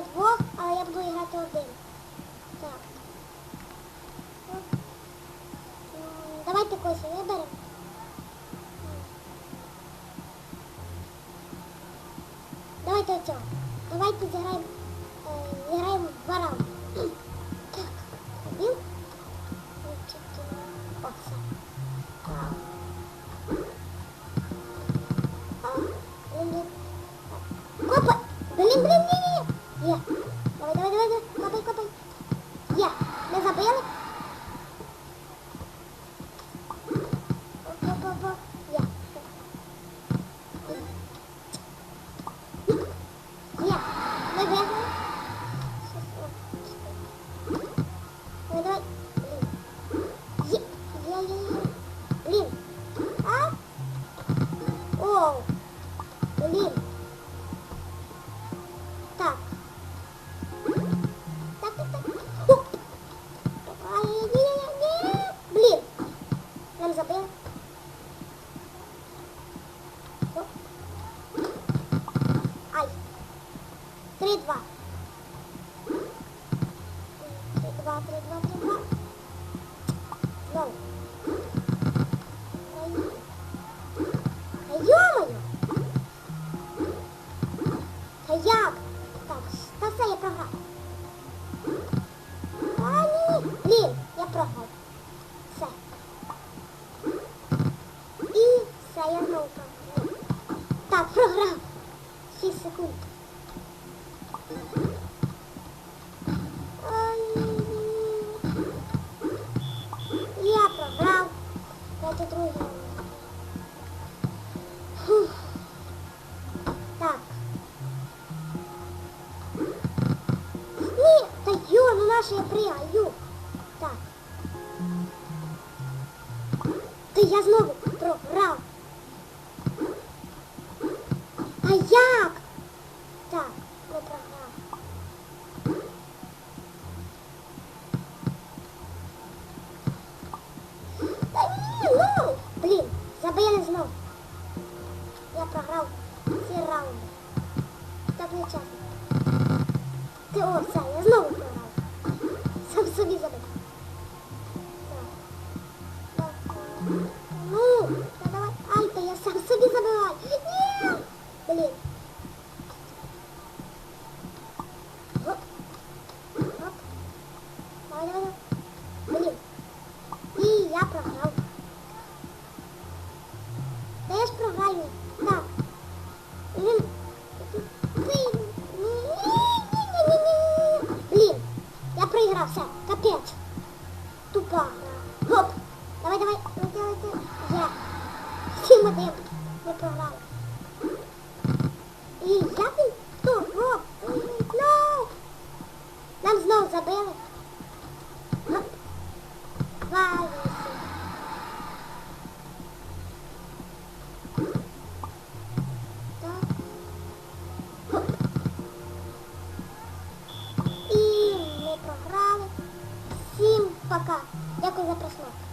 на двох, але я буду грати один. Так. Давайте когось виберемо. Давайте оцього. Давайте зіграємо, играем в баран. Блін. Є. Є, є, є. Блін. А? Оу. Блін. Так. Так, так, так. Оп. Ай, ні, ні, ні. Блін. Нам забили. Оп. Ай. Три, два. Три, два, Секунд. Я програв. Це другий. Фух. Так. Ні, та йо, ну наше я пригаю. Так. Та я знову програв. Я програв ці раунди. Так не чесно. Ти о, все, я знову програв. Сам собі забив. Так. Ну, та давай, ай, та я сам собі забиваю. Ні! Блін. Оп. Оп. Давай, давай, давай. Блін. І я програв. Та я ж програю. Да, все, капец. Тупо. Оп. Давай, давай. Ну, Делайте. Я. Всем отдаю. пока. Дякую за просмотр.